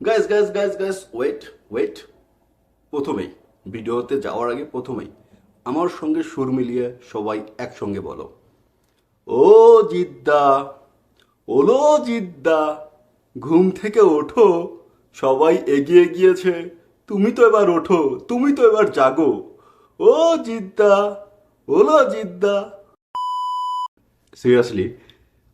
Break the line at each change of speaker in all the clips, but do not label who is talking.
Guys guys guys guys wait wait প্রথমেই, ভিডিওতে যাওয়ার আগে প্রথমেই, আমার সঙ্গে সুর মিলিয়ে সবাই একসঙ্গে বলো। ও জিদ্দা, ওলো জিদ্দা, ঘুম থেকে ওঠো, সবাই এগিয়ে গিয়েছে, তুমি তো এবার ওঠো, তুমি তো এবার জাগো। ও জিদ্দা, ওলো জিদ্দা। সিরিয়াসলি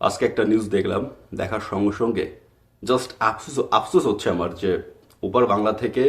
আজকে একটা নিউজ দেখলাম, দেখার সঙ্গে সঙ্গে জাস্ট আফসোস আফসোস হচ্ছে আমার যে ওপার বাংলা থেকে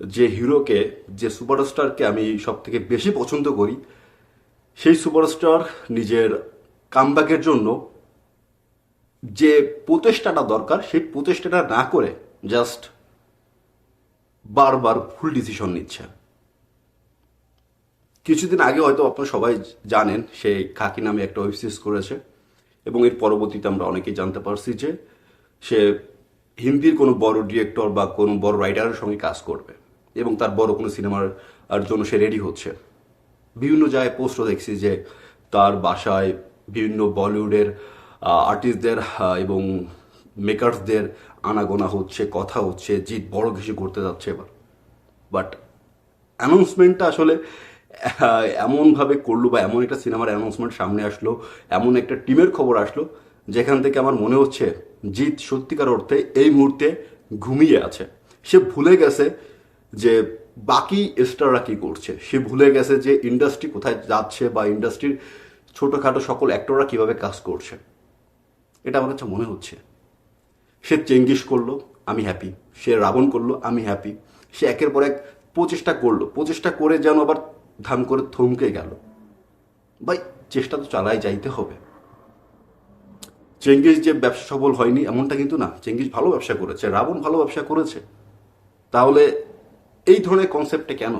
যে হিরোকে, যে সুপারস্টারকে আমি সব থেকে বেশি পছন্দ করি, সেই সুপারস্টার নিজের কামব্যাকের জন্য যে প্রচেষ্টাটা দরকার, সেই প্রচেষ্টাটা না করে জাস্ট বারবার ভুল ডিসিশন নিচ্ছে কিছুদিন আগে হয়তো আপনারা সবাই জানেন সে খাকি নামে একটা ওয়েব সিরিজ করেছে, এবং এর পরবর্তীতে আমরা অনেকেই জানতে পারছি যে সে হিন্দির কোনো বড় ডিরেক্টর বা কোনো বড় রাইটারের সঙ্গে কাজ করবে এবং তার বড় কোনো সিনেমার জন্য সে রেডি হচ্ছে। বিভিন্ন জায়গায় পোস্টও দেখছি যে তার বাসায় বিভিন্ন বলিউডের আর্টিস্টদের এবং মেকার্সদের আনাগোনা হচ্ছে, কথা হচ্ছে জিৎ বড় কিছু করতে যাচ্ছে এবার। বাট অ্যানাউন্সমেন্টটা আসলে এমনভাবে করল বা এমন একটা সিনেমার অ্যানাউন্সমেন্ট সামনে আসলো, এমন একটা টিমের খবর আসলো যেখান থেকে আমার মনে হচ্ছে জিৎ সত্যিকার অর্থে এই মুহূর্তে ঘুমিয়ে আছে। সে ভুলে গেছে যে বাকি স্টাররা কি করছে। সে ভুলে গেছে যে ইন্ডাস্ট্রি কোথায় যাচ্ছে বা ইন্ডাস্ট্রির ছোটোখাটো সকল অ্যাক্টররা কীভাবে কাজ করছে। এটা আমার কাছে মনে হচ্ছে। সে চেঙ্গিস করল, আমি হ্যাপি সে রাবণ করল, আমি হ্যাপি সে একের পর এক প্রচেষ্টা করল। প্রচেষ্টা করে যেন আবার ধাম করে থমকে গেল। ভাই, চেষ্টা তো চালাই যাইতে হবে। চেঙ্গিস যে ব্যবসা সফল হয়নি এমনটা কিন্তু না। চেঙ্গিস ভালো ব্যবসা করেছে, রাবণ ভালো ব্যবসা করেছে। তাহলে এই ধরনের কনসেপ্টে কেন?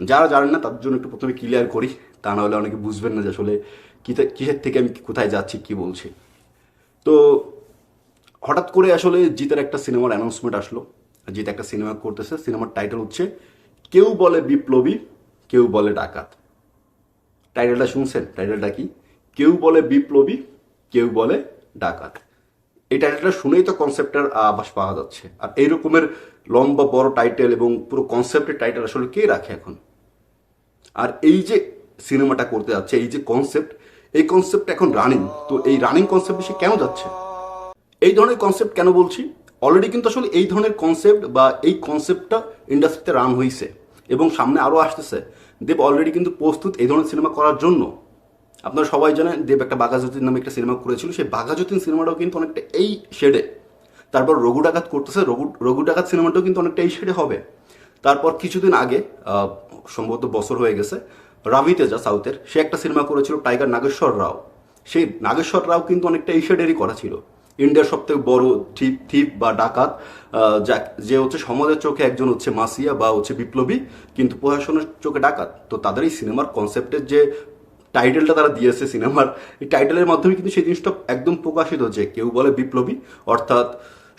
যারা জানেন না তার জন্য একটু প্রথমে ক্লিয়ার করি, তা না হলে অনেকে বুঝবেন না যে আসলে কিসের থেকে আমি কোথায় যাচ্ছি, কি বলছি। তো হঠাৎ করে আসলে জিতের একটা সিনেমার অ্যানাউন্সমেন্ট আসলো। জিত একটা সিনেমা করতেছে, সিনেমার টাইটেল হচ্ছে কেউ বলে বিপ্লবী, কেউ বলে ডাকাত। টাইটেলটা শুনছেন? টাইটেলটা কি? কেউ বলে বিপ্লবী কেউ বলে ডাকাত। এই টাইটেলটা শুনেই তো কনসেপ্টের আভাস পাওয়া যাচ্ছে। আর এই রকমের লম্বা, বড় টাইটেল এবং পুরো কনসেপ্টের টাইটেল আসলে কে রাখে এখন? আর এই যে সিনেমাটা করতে যাচ্ছে, এই যে কনসেপ্ট এই কনসেপ্ট এখন রানিং তো এই রানিং কনসেপ্ট সে কেন যাচ্ছে? এই ধরনের কনসেপ্ট কেন বলছি? অলরেডি কিন্তু আসলে এই ধরনের কনসেপ্ট বা এই কনসেপ্টটা ইন্ডাস্ট্রিতে রান হয়েছে এবং সামনে আরও আসতেছে। দেব অলরেডি কিন্তু প্রস্তুত এই ধরনের সিনেমা করার জন্য। আপনারা সবাই জানেন দেব একটা বাঘাযতীন নামে একটা সিনেমা করেছিল, সেই বাঘাযতীন সিনেমাটাও কিন্তু অনেকটা এই শেডে তারপর রঘু ডাকাত করতেছে, রঘু রঘু ডাকাত সিনেমাটাও কিন্তু অনেকটা এই শেডে হবে। তারপর কিছুদিন আগে সম্ভবত বছর হয়ে গেছে, রাভি তেজা, সাউথের, সে একটা সিনেমা করেছিল টাইগার নাগেশ্বর রাও। সেই নাগেশ্বর রাও কিন্তু অনেকটা এই শেডেরই করা ছিল। ইন্ডিয়ার সব থেকে বড় থিপ থিপ বা ডাকাত যে হচ্ছে সমাজের চোখে একজন হচ্ছে মাসিয়া বা হচ্ছে বিপ্লবী, কিন্তু প্রশাসনের চোখে ডাকাত। তো তাদের এই সিনেমার কনসেপ্টের যে টাইটেলটা তারা দিয়েছে সিনেমার। এই টাইটেলের মাধ্যমে কিন্তু সেই জিনিসটা একদম প্রকাশিত যে কেউ বলে বিপ্লবী, অর্থাৎ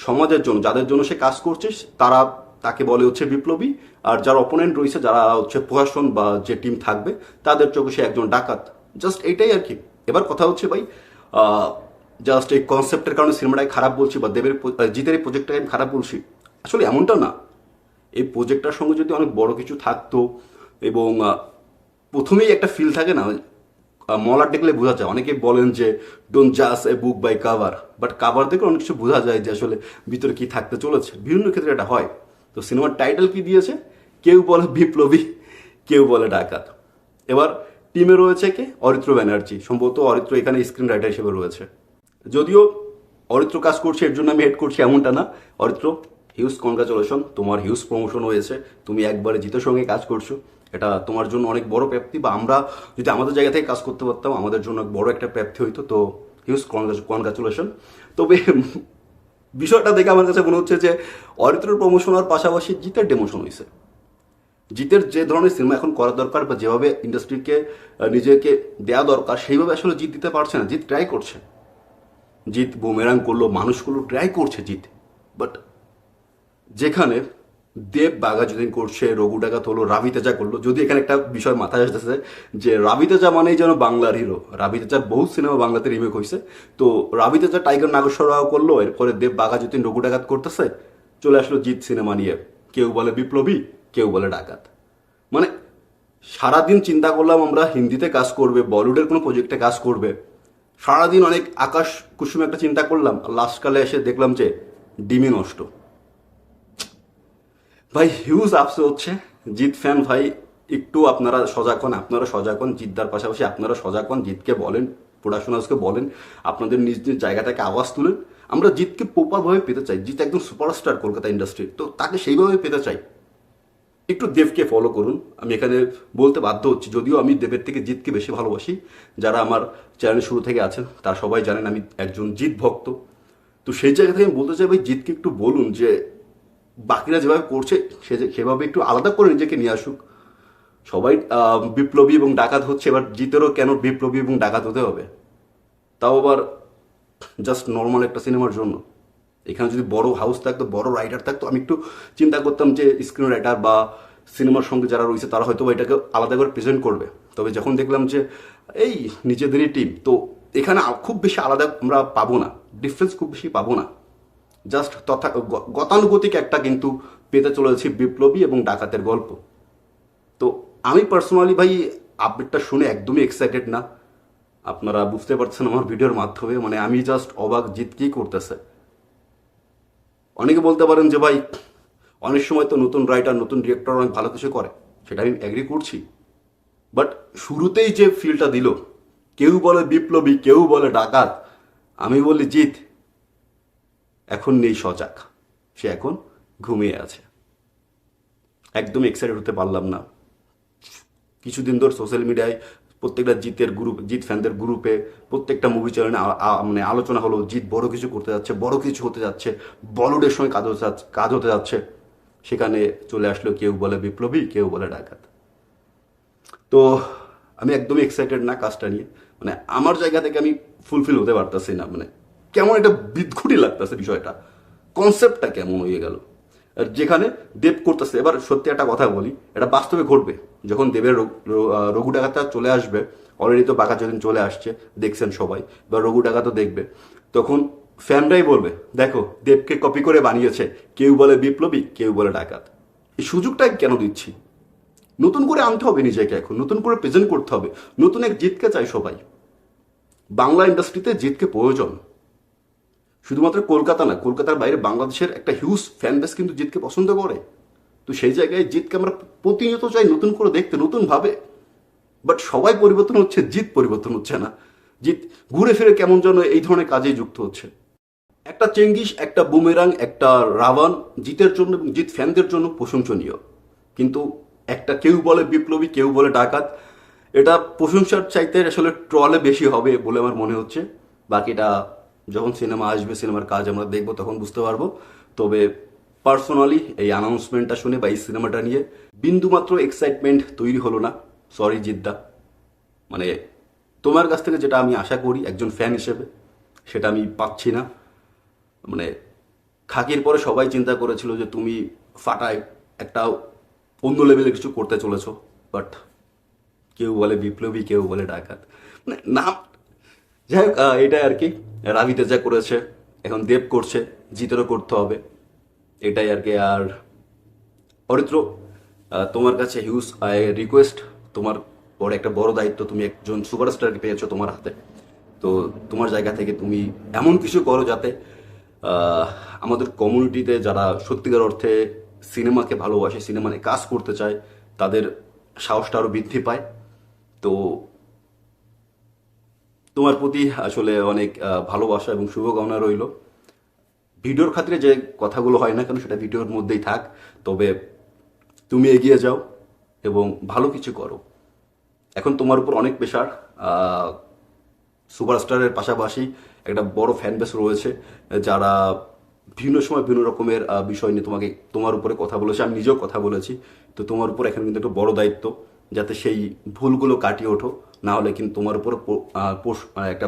সমাজের জন্য, যাদের জন্য সে কাজ করছে, তারা তাকে বলে হচ্ছে বিপ্লবী। আর যার অপোনেন্ট রয়েছে, যারা হচ্ছে প্রশাসন বা যে টিম থাকবে, তাদের চোখে সে একজন ডাকাত। জাস্ট এটাই আর কি। এবার কথা হচ্ছে ভাই জাস্ট এই কনসেপ্টের কারণে সিনেমাটাকে খারাপ বলছি বা দেবের জিতের এই প্রজেক্টটাকে আমি খারাপ বলছি। আসলে এমনটা না। এই প্রজেক্টটার সঙ্গে যদি অনেক বড় কিছু থাকতো এবং প্রথমেই একটা ফিল থাকে না মলার দেখলে বোঝা যায়। অনেকে বলেন যে don't জাস a book by cover but cover দেখলে অনেক কিছু বোঝা যায় যে, আসলে ভিতরে কি থাকতে চলেছে। বিভিন্ন ক্ষেত্রে এটা হয়। তো সিনেমার টাইটেল কি দিয়েছে? কেউ বলে বিপ্লবী, কেউ বলে ডাকাত। এবার টিমে রয়েছে কে? অরিত্র ব্যানার্জি। সম্ভবত অরিত্র এখানে স্ক্রিন রাইটার হিসেবে রয়েছে। যদিও অরিত্র কাজ করছে, এর জন্য আমি হেড করছি এমনটা না। অরিত্র হিউজ কনগ্রাচুলেশন তোমার হিউজ প্রমোশন হয়েছে। তুমি একবারে জিতের সঙ্গে কাজ করছ। এটা তোমার জন্য অনেক বড় প্রাপ্তি বা আমরা যদি আমাদের জায়গা থেকে কাজ করতে পারতাম, আমাদের জন্য বড় একটা প্রাপ্তি হইতো। তো, হিউজ কনগ্রাচুলেশন তবে বিষয়টা দেখে আমার কাছে মনে হচ্ছে যে অরিত্রের প্রমোশন হওয়ার পাশাপাশি জিতের ডেমোশন হয়েছে জিতের যে ধরনের সিনেমা এখন করা দরকার বা যেভাবে ইন্ডাস্ট্রিকে নিজেকে দেওয়া দরকার, সেইভাবে আসলে জিত দিতে পারছে না। জিত ট্রাই করছে। জিত বুমেরাং করল, মানুষগুলো ট্রাই করছে জিত। বাট যেখানে দেব বাঘাযতীন করছে, রঘু ডাকাত হলো রাবি তেজা করল। যদি এখানে একটা বিষয় মাথায় আসতেছে যে রাবি তেজা মানেই যেন বাংলার হিরো রাবি তেজার বহু সিনেমা বাংলাতে রিমেক হয়েছে তো রাবি তেজা টাইগার নাগেশ্বররাও করল, এরপরে দেব বাগা বাঘাযতীন রঘু ডাকাত করতেছে, চলে আসলো জিৎ সিনেমা নিয়ে। কেউ বলে বিপ্লবী, কেউ বলে ডাকাত। মানে সারাদিন চিন্তা করলাম আমরা, হিন্দিতে কাজ করবে, বলিউডের কোনো প্রজেক্টে কাজ করবে। সারাদিন অনেক আকাশ কুসুম একটা চিন্তা করলাম। লাস্ট কালে এসে দেখলাম যে ডিমে নষ্ট। ভাই হিউজ আপসে হচ্ছে। জিৎ ফ্যান ভাই, একটু আপনারা সজাগ হন, আপনারা সজাগ হন। জিদ্দার পাশাপাশি আপনারা সজাগ হন। জিতকে বলেন প্রোডাকশনার্সকে বলেন, আপনাদের নিজ নিজ জায়গা থেকে আওয়াজ তুলেন। আমরা জিতকে প্রপারভাবে পেতে চাই। জিৎ একদম সুপারস্টার কলকাতা ইন্ডাস্ট্রির তো তাকে সেইভাবে পেতে চাই। একটু দেবকে ফলো করুন। আমি এখানে বলতে বাধ্য হচ্ছি। যদিও আমি দেবের থেকে জিতকে বেশি ভালোবাসি। যারা আমার চ্যানেল শুরু থেকে আছেন, তারা সবাই জানেন আমি একজন জিৎ ভক্ত। তো সেই জায়গা থেকে আমি বলতে চাই ভাই জিতকে একটু বলুন যে বাকিরা যেভাবে করছে, সে সেভাবে একটু আলাদা করে নিজেকে নিয়ে আসুক। সবাই বিপ্লবী এবং ডাকাত হচ্ছে, এবার জিতেরও কেন বিপ্লবী এবং ডাকাত হতে হবে? তাও আবার জাস্ট নর্মাল একটা সিনেমার জন্য। এখানে যদি বড় হাউস থাকতো, বড় রাইটার থাকতো, আমি একটু চিন্তা করতাম যে স্ক্রিন রাইটার বা সিনেমার সঙ্গে যারা রয়েছে, তারা হয়তো এটাকে আলাদা করে প্রেজেন্ট করবে। তবে যখন দেখলাম যে, এই নিজেদেরই টিম তো এখানে খুব বেশি আলাদা আমরা পাবো না। ডিফারেন্স খুব বেশি পাবো না। জাস্ট তথা গতানুগতিক একটা কিন্তু পেতে চলেছি বিপ্লবী এবং ডাকাতের গল্প। তো আমি পার্সোনালি ভাই, আপডেটটা শুনে একদমই এক্সাইটেড না। আপনারা বুঝতে পারছেন আমার ভিডিওর মাধ্যমে মানে আমি জাস্ট অবাক জিত কি করতেছে। অনেকে বলতে পারেন যে ভাই, অনেক সময় তো নতুন রাইটার নতুন ডিরেক্টর অনেক ভালো কিছু করে, সেটা আমি অ্যাগ্রি করছি। বাট শুরুতেই যে ফিলটা দিল, কেউ বলে বিপ্লবী, কেউ বলে ডাকাত, আমি বলি জিত এখন নেই সজাগ। সে এখন ঘুমিয়ে আছে। একদম এক্সাইটেড হতে পারলাম না। কিছুদিন ধরে সোশ্যাল মিডিয়ায় প্রত্যেকটা জিতের গ্রুপ জিত ফ্যানদের গ্রুপে প্রত্যেকটা মুভি চ্যানেলে মানে আলোচনা হলো, জিত বড় কিছু করতে যাচ্ছে, বড় কিছু হতে যাচ্ছে, বলিউডের সঙ্গে কাজ হতে যাচ্ছে, কাজ হতে যাচ্ছে। সেখানে চলে আসলো কেউ বলে বিপ্লবী, কেউ বলে ডাকাত। তো আমি একদমই এক্সাইটেড না কাজটা নিয়ে। মানে আমার জায়গা থেকে আমি ফুলফিল হতে পারতেছি না মানে কেমন একটা বিদঘুটি লাগতেছে বিষয়টা। কনসেপ্টটা কেমন হয়ে গেল। আর যেখানে দেব করতেছে, এবার সত্যি একটা কথা বলি, এটা বাস্তবে ঘটবে। যখন দেবের রঘু- ডাকাতটা চলে আসবে অলরেডি তো বাঁকা যদিন চলে আসছে, দেখছেন সবাই, বা রঘু ডাকাতও দেখবে। তখন ফ্যানরাই বলবে, দেখো, দেবকে কপি করে বানিয়েছে, কেউ বলে বিপ্লবী, কেউ বলে ডাকাত। এই সুযোগটা কেন দিচ্ছি? নতুন করে আনতে হবে নিজেকে এখন, নতুন করে প্রেজেন্ট করতে হবে। নতুন এক জিতকে চাই সবাই। বাংলা ইন্ডাস্ট্রিতে জিতকে প্রয়োজন। শুধুমাত্র কলকাতা না, কলকাতার বাইরে বাংলাদেশের একটা হিউজ ফ্যান বেস কিন্তু জিতকে পছন্দ করে। তো সেই জায়গায় জিতকে আমরা প্রতিনিয়ত চাই নতুন করে দেখতে নতুন ভাবে বাট সবাই পরিবর্তন হচ্ছে, জিত পরিবর্তন হচ্ছে না। জিত, ঘুরে ফিরে কেমন যেন এই ধরনের কাজেই যুক্ত হচ্ছে। একটা চেঙ্গিস, একটা বুমেরাং, একটা রাবণ জিতের জন্য এবং জিত ফ্যানদের জন্য প্রশংসনীয়। কিন্তু একটা কেউ বলে বিপ্লবী, কেউ বলে ডাকাত, এটা প্রশংসার চাইতে আসলে ট্রলে বেশি হবে বলে আমার মনে হচ্ছে। বাকিটা যখন সিনেমা আসবে সিনেমার কাজ আমরা দেখব, তখন বুঝতে পারব। তবে পার্সোনালি এই অ্যানাউন্সমেন্টটা শুনে বা এই সিনেমাটা নিয়ে বিন্দুমাত্র এক্সাইটমেন্ট তৈরি হলো না। সরি জিদ্দা। মানে তোমার কাছ থেকে যেটা আমি আশা করি, একজন ফ্যান হিসেবে, সেটা আমি পাচ্ছি না। মানে খাকির পরে সবাই চিন্তা করেছিল যে তুমি ফাটায় একটা অন্য লেভেলে কিছু করতে চলেছ। বাট কেউ বলে বিপ্লবী, কেউ বলে ডাকাত। মানে নাম যাই হোক এটাই আর কি। রাবি তেজা করেছে, এখন দেব করছে, জিতেরও করতে হবে। এটাই আর কি। আর অরিত্র তোমার কাছে হিউজ আই রিকোয়েস্ট তোমার পরে একটা বড় দায়িত্ব, তুমি একজন সুপারস্টারকে পেয়েছ তোমার হাতে। তো তোমার জায়গা থেকে তুমি এমন কিছু করো যাতে আমাদের কমিউনিটিতে যারা সত্যিকার অর্থে সিনেমাকে ভালোবাসে সিনেমা নিয়ে কাজ করতে চায়, তাদের সাহসটা আরও বৃদ্ধি পায়। তো তোমার প্রতি আসলে অনেক ভালোবাসা এবং শুভকামনা রইল। ভিডিওর খাতিরে যে কথাগুলো হয় না কেন, সেটা ভিডিওর মধ্যেই থাক। তবে তুমি এগিয়ে যাও এবং ভালো কিছু করো। এখন তোমার উপর অনেক প্রেশার সুপারস্টারের পাশাপাশি একটা বড় ফ্যান বেস রয়েছে, যারা বিভিন্ন সময় বিভিন্ন রকমের বিষয় নিয়ে তোমাকে, তোমার উপরে কথা বলেছে। আমি নিজেও কথা বলেছি। তো তোমার উপর এখন কিন্তু একটা বড় দায়িত্ব, যাতে সেই ভুলগুলো কাটিয়ে ওঠো। না হলে কিন্তু তোমার উপর একটা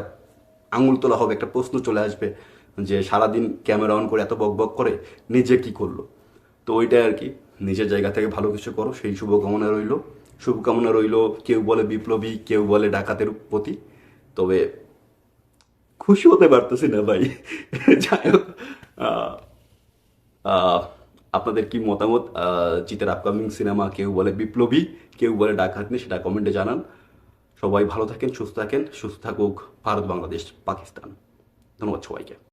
আঙুল তোলা হবে, একটা প্রশ্ন চলে আসবে যে সারাদিন ক্যামেরা অন করে এত বক বক করে নিজে কি করল? তো ওইটাই আর কি। নিজের জায়গা থেকে ভালো কিছু করো। সেই শুভকামনা রইল। শুভকামনা রইল কেউ বলে বিপ্লবী, কেউ বলে ডাকাতের প্রতি। তবে খুশি হতে পারতেছি না ভাই। যাই হোক আপনাদের কি মতামত? জিতের আপকামিং সিনেমা কেউ বলে বিপ্লবী, কেউ বলে ডাকাত নিয়ে সেটা কমেন্টে জানান। সবাই ভালো থাকেন সুস্থ থাকেন। সুস্থ থাকুক ভারত বাংলাদেশ পাকিস্তান। ধন্যবাদ সবাইকে।